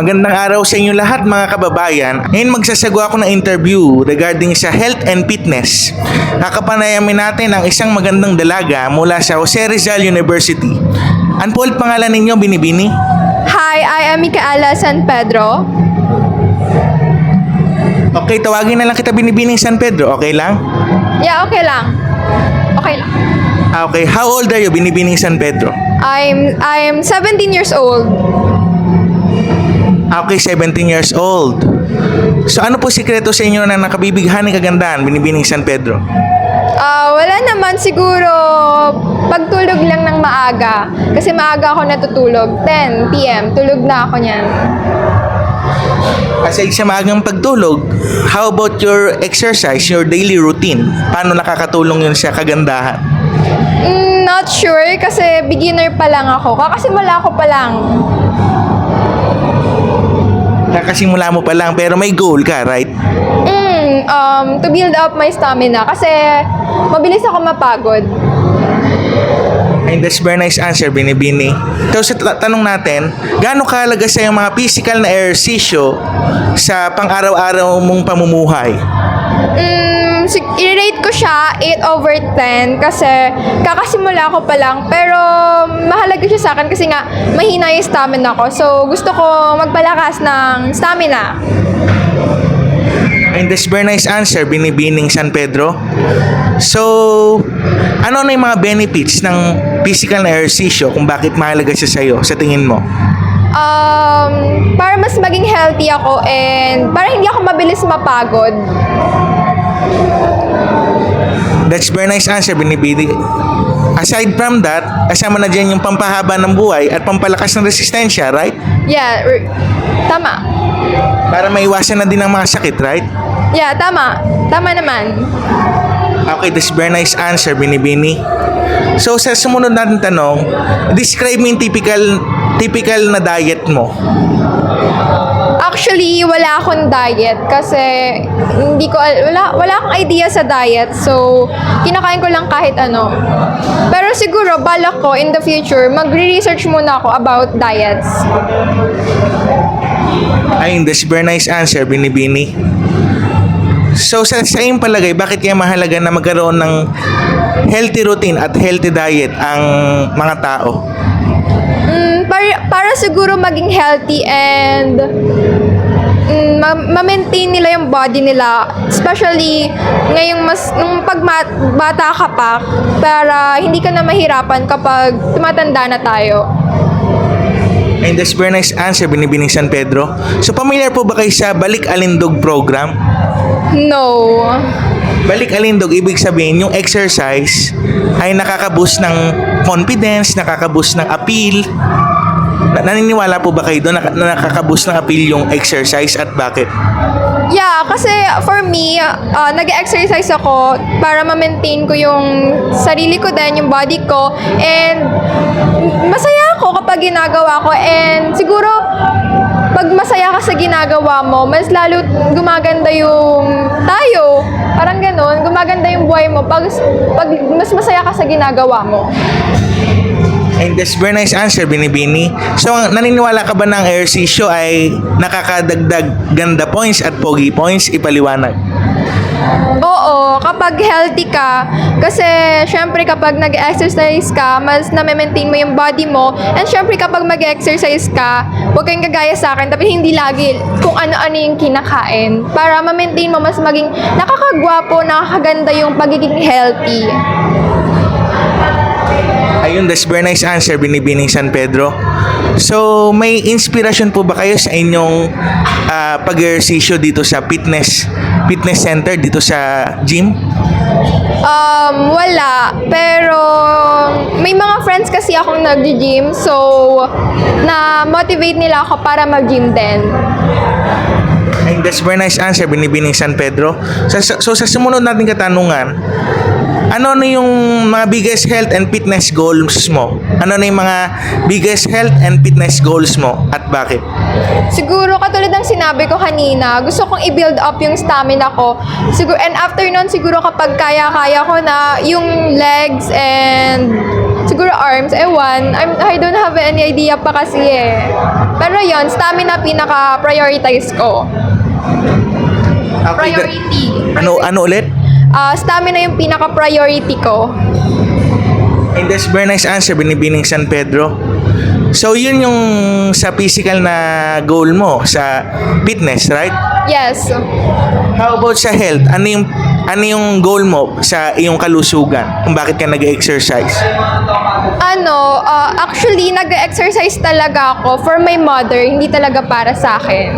Magandang araw sa inyo lahat mga kababayan. Ngayon magsasagawa ako ng interview regarding sa health and fitness. Kakapanayamin natin ang isang magandang dalaga mula sa Jose Rizal University. Ano po pangalan ninyo, Binibini? Hi, I am Micaela San Pedro. Okay, tawagin na lang kita Binibining San Pedro, okay lang? Yeah, okay lang. Okay lang. Ah, Okay, how old are you, Binibining San Pedro? I'm I'm 17 years old. Okay, 17 years old. So ano po sikreto sa inyo na nakabibighaning kagandahan, Binibining San Pedro? Ah, wala naman siguro pagtulog lang ng maaga. Kasi maaga ako natutulog. 10 p.m. Tulog na ako niyan. Aside sa maagang pagtulog, how about your exercise, your daily routine? Paano nakakatulong yun sa kagandahan? Mm, not sure kasi beginner pa lang ako. Kakasimula ko pa lang. Kakasimula mo pa lang pero may goal ka, right? Mm, um, to build up my stamina kasi mabilis ako mapagod. And that's very nice answer, Binibini. So sa ta- tanong natin, gaano kahalaga sa yung mga physical na ehersisyo sa pang-araw-araw mong pamumuhay? Mm, sig- i-rate ko siya 8 over 10 kasi kakasimula ko pa lang pero mahalaga siya sa akin kasi nga mahina yung stamina ko. So gusto ko magpalakas ng stamina. And that's very nice answer, Binibining San Pedro. So, ano na yung mga benefits ng physical na ehersisyo kung bakit mahalaga siya sa'yo, sa tingin mo? Um, para mas maging healthy ako and para hindi ako mabilis mapagod. That's very nice answer, Binibini. Aside from that, kasama na dyan yung pampahaba ng buhay at pampalakas ng resistensya, right? Yeah, r- tama. Para maiwasan na din ang mga sakit, right? Yeah, tama. Tama naman. Okay, that's very nice answer, Binibini. So, sa sumunod natin tanong, describe mo yung typical, typical na diet mo. Actually, wala akong diet kasi hindi ko al- wala wala akong idea sa diet. So, kinakain ko lang kahit ano. Pero siguro balak ko in the future, magre-research muna ako about diets. Ayun, that's very nice answer, Binibini. So, sa, sa iyong palagay, bakit kaya mahalaga na magkaroon ng healthy routine at healthy diet ang mga tao? Mm, para, para siguro maging healthy and ma-maintain nila yung body nila. Especially ngayong mas nung pag bata ka pa para hindi ka na mahirapan kapag tumatanda na tayo. And that's very nice answer, Binibining San Pedro. So, familiar po ba kayo sa Balik Alindog program? No. Balik Alindog, ibig sabihin, yung exercise ay nakaka-boost ng confidence, nakaka-boost ng appeal. Na- naniniwala po ba kayo doon na, na nakaka-boost ng appeal yung exercise at bakit? Yeah, kasi for me, uh, nag-exercise ako para ma-maintain ko yung sarili ko din, yung body ko. And masaya ako kapag ginagawa ko. And siguro, pag masaya ka sa ginagawa mo, mas lalo gumaganda yung tayo. Parang ganun, gumaganda yung buhay mo pag, pag mas masaya ka sa ginagawa mo. And that's very nice answer, Binibini. So, naniniwala ka ba ng ehersisyo ay nakakadagdag ganda points at pogi points? Ipaliwanag. Oo, kapag healthy ka, kasi syempre kapag nag-exercise ka, mas na-maintain mo yung body mo. And syempre kapag mag-exercise ka, huwag kayong gagaya sa akin, tapi hindi lagi kung ano-ano yung kinakain. Para ma-maintain mo, mas maging nakakagwapo, nakakaganda yung pagiging healthy. Ayun, that's very nice answer, Binibining San Pedro. So, may inspirasyon po ba kayo sa inyong ah, pag-ehersisyo dito sa fitness fitness center dito sa gym? Um, wala. Pero may mga friends kasi akong nag-gym, so na-motivate nila ako para mag-gym din. And that's very nice answer, Binibining San Pedro. So, so, so sa sumunod nating katanungan, ano na yung mga biggest health and fitness goals mo? Ano na yung mga biggest health and fitness goals mo at bakit? Siguro katulad ng sinabi ko kanina, gusto kong i-build up yung stamina ko. Siguro and after nun siguro kapag kaya-kaya ko na yung legs and siguro arms, ewan. I'm, I don't have any idea pa kasi eh. Pero yon stamina pinaka-prioritize ko. Okay, Priority. ano, ano ulit? Ah, stamina yung pinaka-priority ko. And that's very nice answer, Binibining San Pedro. So, yun yung sa physical na goal mo, sa fitness, right? Yes. How about sa health? Ano yung, ano yung goal mo sa iyong kalusugan? Kung bakit ka nag-exercise? Ano, ah, actually, nag-exercise talaga ako for my mother, hindi talaga para sa akin.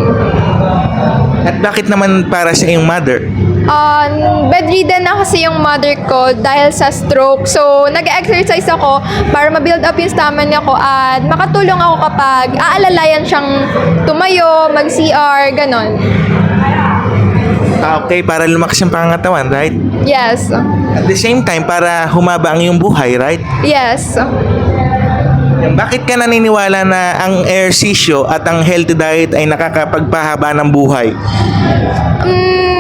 At bakit naman para sa iyong mother? Um, bedridden na kasi yung mother ko dahil sa stroke. So, nag-exercise ako para ma-build up yung stamina ko at makatulong ako kapag aalalayan siyang tumayo, mag-CR, ganon. Ah, okay, para lumakas yung pangangatawan, right? Yes. At the same time, para humaba ang iyong buhay, right? Yes. Bakit ka naniniwala na ang ehersisyo at ang healthy diet ay nakakapagpahaba ng buhay? Mm, kasi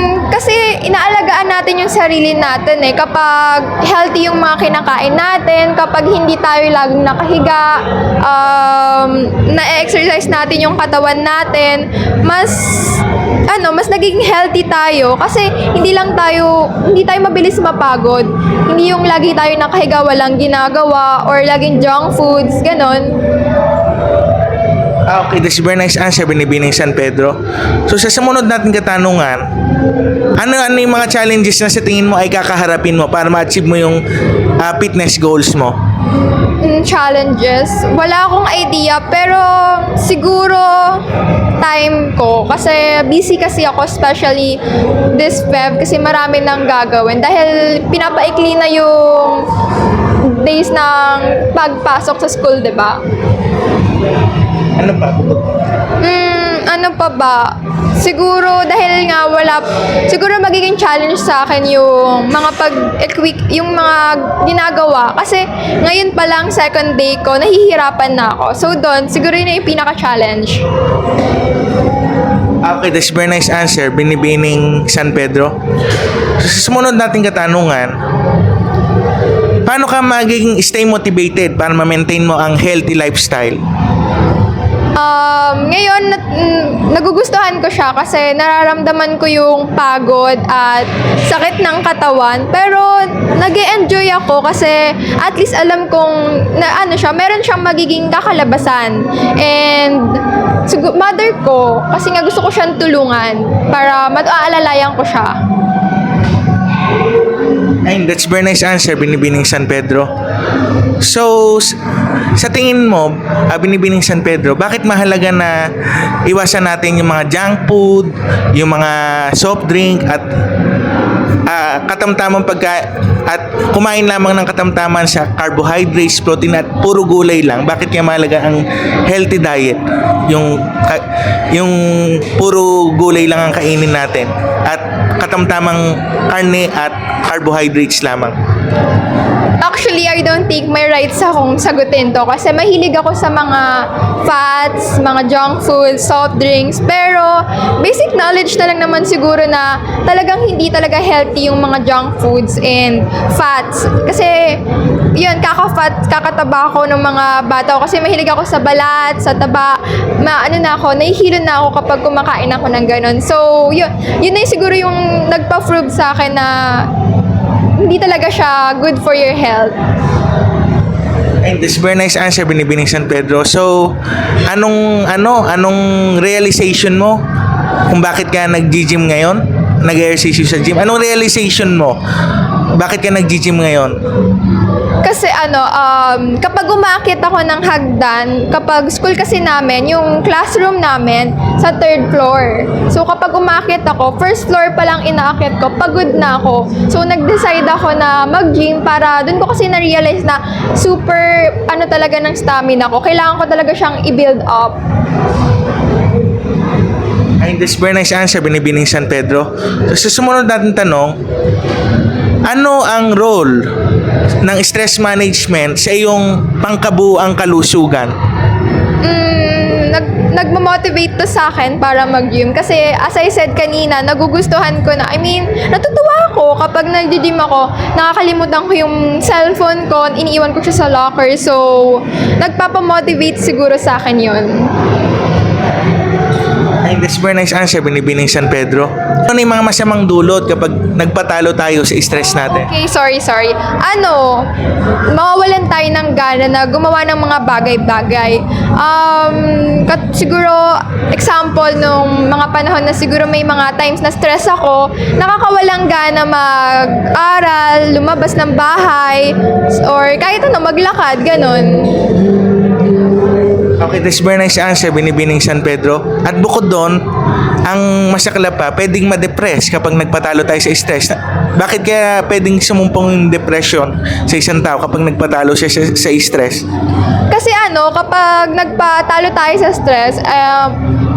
inaalagaan natin yung sarili natin eh. Kapag healthy yung mga kinakain natin, kapag hindi tayo laging nakahiga, um, na-exercise natin yung katawan natin, mas ano, mas naging healthy tayo kasi hindi lang tayo, hindi tayo mabilis mapagod. Hindi yung lagi tayo nakahiga, walang ginagawa, or laging junk foods, ganon. Ah, okay, that's very nice answer, Binibining San Pedro. So, sa sumunod natin katanungan, ano ano yung mga challenges na sa tingin mo ay kakaharapin mo para ma-achieve mo yung ah, fitness goals mo? Challenges. Wala akong idea, pero siguro time ko. Kasi busy kasi ako, especially this Feb, kasi marami nang gagawin. Dahil pinapaikli na yung days ng pagpasok sa school, di ba? Ano pa? Mm, ano pa ba? Siguro dahil nga wala siguro magiging challenge sa akin yung mga pag equip yung mga ginagawa kasi ngayon pa lang second day ko nahihirapan na ako. So doon siguro yun yung pinaka-challenge. Okay, that's very nice answer, Binibining San Pedro. Sa sumunod nating katanungan, paano ka magiging stay motivated para ma-maintain mo ang healthy lifestyle? Um, ngayon, mm, nagugustuhan ko siya kasi nararamdaman ko yung pagod at sakit ng katawan. Pero, nag enjoy ako kasi at least alam kong na ano siya, meron siyang magiging kakalabasan. And, sigu- mother ko, kasi nga gusto ko siyang tulungan para mat-aalalayan ko siya. Ayun, that's very nice answer, Binibining San Pedro. So, sa tingin mo, ah, Binibining San Pedro, bakit mahalaga na iwasan natin yung mga junk food, yung mga soft drink, at ah, katamtamang pagka at kumain lamang ng katamtaman sa carbohydrates, protein at puro gulay lang. Bakit kaya mahalaga ang healthy diet? Yung ka- yung puro gulay lang ang kainin natin at katamtamang karne at carbohydrates lamang. Actually, I don't think may rights akong sagutin to kasi mahilig ako sa mga fats, mga junk foods, soft drinks. Pero, basic knowledge na lang naman siguro na talagang hindi talaga healthy yung mga junk foods and fats. Kasi, yun, kakafat, kakataba ako ng mga bata kasi mahilig ako sa balat, sa taba. Ma, ano na ako, nahihilo na ako kapag kumakain ako ng ganun. So, yun, yun na yung siguro yung nagpa-prove sa akin na hindi talaga siya good for your health. And this very nice answer binibining San Pedro. So, anong ano, anong realization mo kung bakit ka nag-gym ngayon? Nag-exercise sa gym. Anong realization mo? Bakit ka nag-gym ngayon? Kasi ano, um, kapag umakit ako ng hagdan, kapag school kasi namin, yung classroom namin, sa third floor. So kapag umakit ako, first floor pa lang inaakit ko, pagod na ako. So nag-decide ako na mag-gym para dun ko kasi na-realize na super, ano talaga ng stamina ko. Kailangan ko talaga siyang i-build up. Ay, this very nice answer binibining San Pedro. So, sa sumunod natin tanong, ano ang role ng stress management sa iyong pangkabuang kalusugan? Mm, nag, nagmo-motivate to sa akin para mag-gym. Kasi as I said kanina, nagugustuhan ko na. I mean, natutuwa ako kapag nag-gym ako, nakakalimutan ko yung cellphone ko, iniiwan ko siya sa locker. So, nagpapamotivate siguro sa akin yun. Ay, that's very nice answer, Binibining San Pedro. Ano yung mga masamang dulot kapag nagpatalo tayo sa stress natin? Okay, sorry, sorry. Ano, mawawalan tayo ng gana na gumawa ng mga bagay-bagay. Um, kat, siguro, example nung mga panahon na siguro may mga times na stress ako, nakakawalang gana mag-aral, lumabas ng bahay, or kahit ano, maglakad, ganun. Okay, that's very nice answer, Binibining San Pedro. At bukod doon, ang masakla pa, pwedeng ma-depress kapag nagpatalo tayo sa stress. Bakit kaya pwedeng sumumpong yung depression sa isang tao kapag nagpatalo siya sa, sa stress? Kasi ano, kapag nagpatalo tayo sa stress, eh,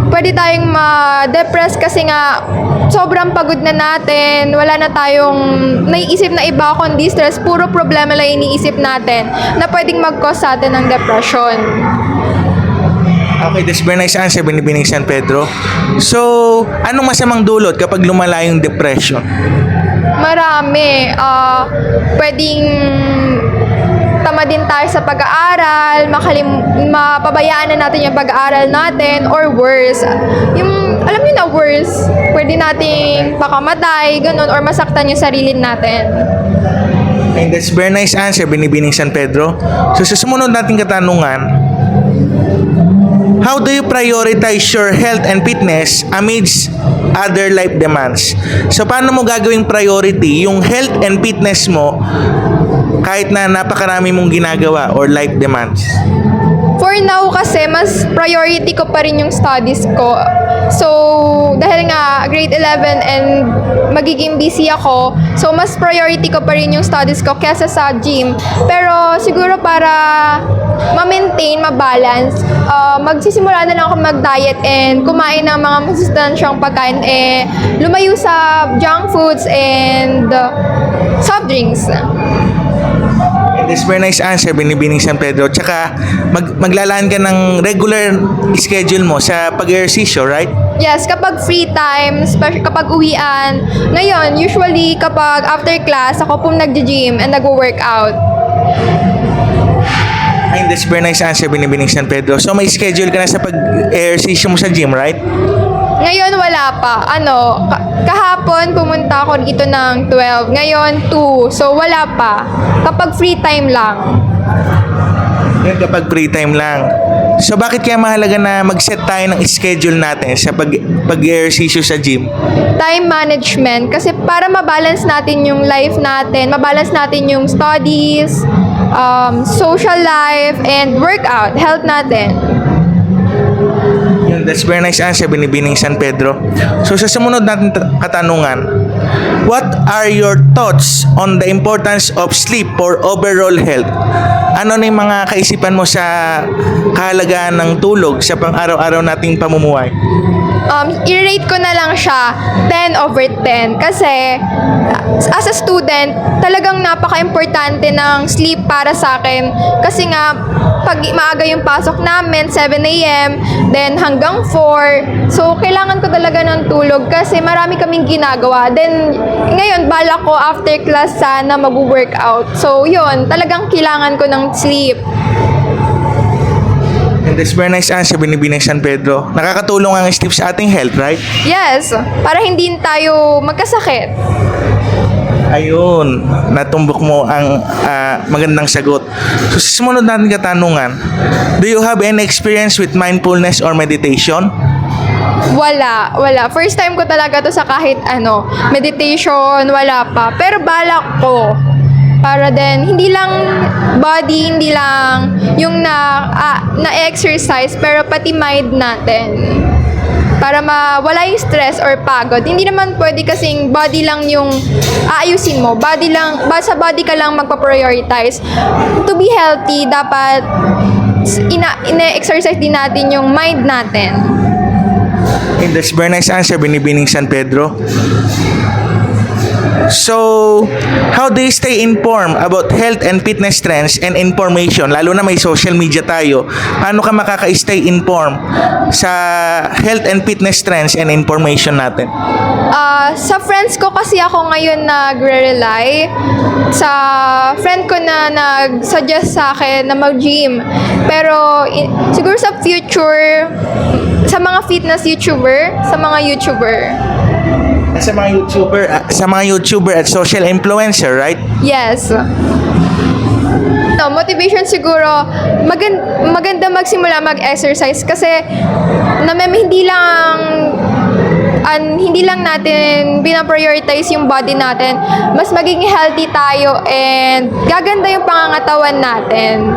pwede tayong ma-depress kasi nga sobrang pagod na natin, wala na tayong naiisip na iba kundi stress, puro problema lang iniisip natin na pwedeng mag-cause sa atin ng depression. Okay, that's very nice answer, Binibining San Pedro. So, anong masamang dulot kapag lumala yung depression? Marami. ah pwedeng tama din tayo sa pag-aaral, makalim mapabayaan na natin yung pag-aaral natin, or worse, yung, alam niyo na worse, pwede nating pakamatay, ganun, or masaktan yung sarili natin. And that's very nice answer, Binibining San Pedro. So, sa sumunod nating katanungan, How do you prioritize your health and fitness amidst other life demands? So, paano mo gagawing priority yung health and fitness mo kahit na napakarami mong ginagawa or life demands? For now kasi, mas priority ko pa rin yung studies ko. So, dahil nga grade 11 and magiging busy ako, so mas priority ko pa rin yung studies ko kesa sa gym. Pero siguro para ma-maintain, ma-balance, uh, magsisimula na lang ako mag-diet and kumain ng mga masustansyang pagkain, eh, lumayo sa junk foods and uh, soft drinks. That's very nice answer, Binibining San Pedro. Tsaka, mag maglalaan ka ng regular schedule mo sa pag-ehersisyo, right? Yes, kapag free time, kapag uwian. Ngayon, usually kapag after class, ako pong nag-gym and nag-workout. And that's very nice answer, Binibining San Pedro. So, may schedule ka na sa pag-ehersisyo mo sa gym, right? Ngayon, wala pa. Ano, ka- kahapon pumunta ako dito ng 12. Ngayon, 2. So, wala pa. Kapag free time lang. Yan kapag free time lang. So bakit kaya mahalaga na mag-set tayo ng schedule natin sa pag pag-ehersisyo sa gym? Time management. Kasi para mabalance natin yung life natin, mabalance natin yung studies, um, social life, and workout, health natin. That's very nice answer, Binibining San Pedro. So sa sumunod natin katanungan, what are your thoughts on the importance of sleep for overall health? Ano na yung mga kaisipan mo sa kahalagaan ng tulog sa pang-araw-araw nating pamumuhay? um, i-rate ko na lang siya 10 over 10 kasi as a student, talagang napaka-importante ng sleep para sa akin kasi nga pag maaga yung pasok namin, 7 a.m., then hanggang 4. So, kailangan ko talaga ng tulog kasi marami kaming ginagawa. Then, ngayon, bala ko after class sana mag-workout. So, yun, talagang kailangan ko ng sleep. And that's very nice answer, Binibining San Pedro. Nakakatulong ang sleep sa ating health, right? Yes, para hindi tayo magkasakit. Ayun, natumbok mo ang ah, magandang sagot. So, sa natin katanungan, do you have any experience with mindfulness or meditation? Wala, wala. First time ko talaga to sa kahit ano, meditation, wala pa. Pero balak ko. Para din, hindi lang body, hindi lang yung na, ah, na-exercise, pero pati mind natin. Para mawala yung stress or pagod. Hindi naman pwede kasing body lang yung aayusin mo. Body lang, sa body ka lang magpa-prioritize. To be healthy, dapat ina, ina-exercise din natin yung mind natin. And that's very nice answer, Binibining San Pedro. So, how do you stay informed about health and fitness trends and information? Lalo na may social media tayo. Paano ka makaka-stay informed sa health and fitness trends and information natin? Ah, sa friends ko kasi ako ngayon nagre-rely sa friend ko na nag-suggest sa akin na mag-gym. Pero i- siguro sa future, sa mga fitness YouTuber, sa mga YouTuber. Sa mga YouTuber, ah, sa mga YouTuber at social influencer, right? Yes. No, motivation siguro, maganda, maganda magsimula mag-exercise kasi na hindi lang an hindi lang natin binaprioritize yung body natin, mas magiging healthy tayo and gaganda yung pangangatawan natin.